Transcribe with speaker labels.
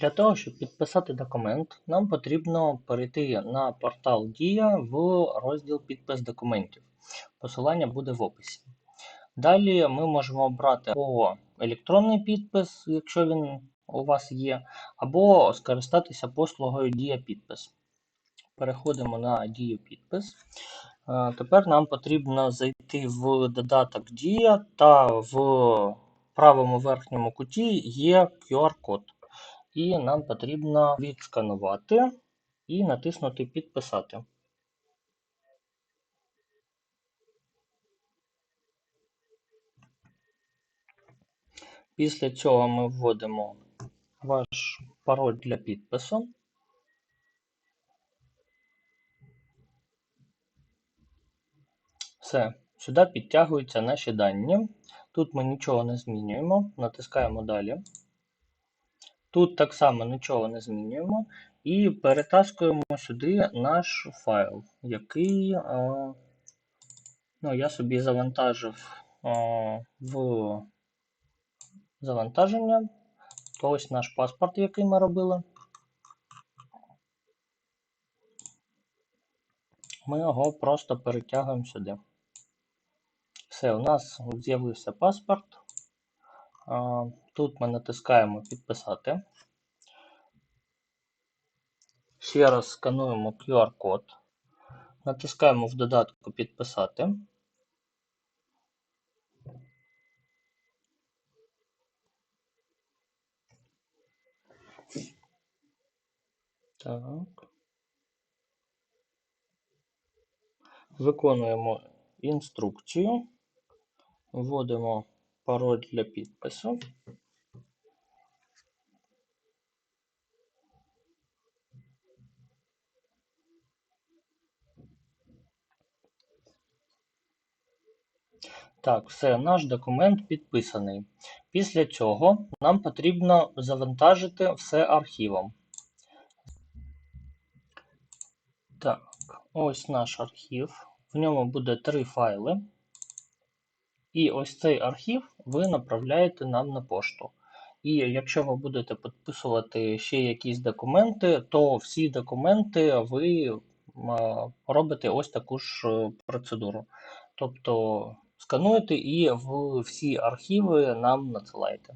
Speaker 1: Для того, щоб підписати документ, нам потрібно перейти на портал Дія в розділ Підпис документів. Посилання буде в описі. Далі ми можемо обрати або електронний підпис, якщо він у вас є, або скористатися послугою Дія Підпис. Переходимо на Дію Підпис. Е, Тепер нам потрібно зайти в додаток Дія та в правому верхньому куті є QR-код. І нам потрібно відсканувати і натиснути Підписати. Після цього ми вводимо ваш пароль для підпису. Все, сюди підтягуються наші дані. Тут ми нічого не змінюємо, натискаємо далі. Тут так само нічого не змінюємо. І перетаскуємо сюди наш файл, який е, ну, я собі завантажив е, в завантаження. То ось наш паспорт, який ми робили. Ми його просто перетягуємо сюди. Все, у нас з'явився паспорт. Тут ми натискаємо підписати. Ще раз скануємо QR-код. Натискаємо в додатку підписати. Так. Виконуємо інструкцію. Вводимо пароль для підпису. Так, все, наш документ підписаний. Після цього нам потрібно завантажити все архівом. Так, ось наш архів. В ньому буде три файли. І ось цей архів ви направляєте нам на пошту. І якщо ви будете підписувати ще якісь документи, то всі документи ви робите ось таку ж е, процедуру. Тобто скануєте і в всі архіви нам надсилаєте.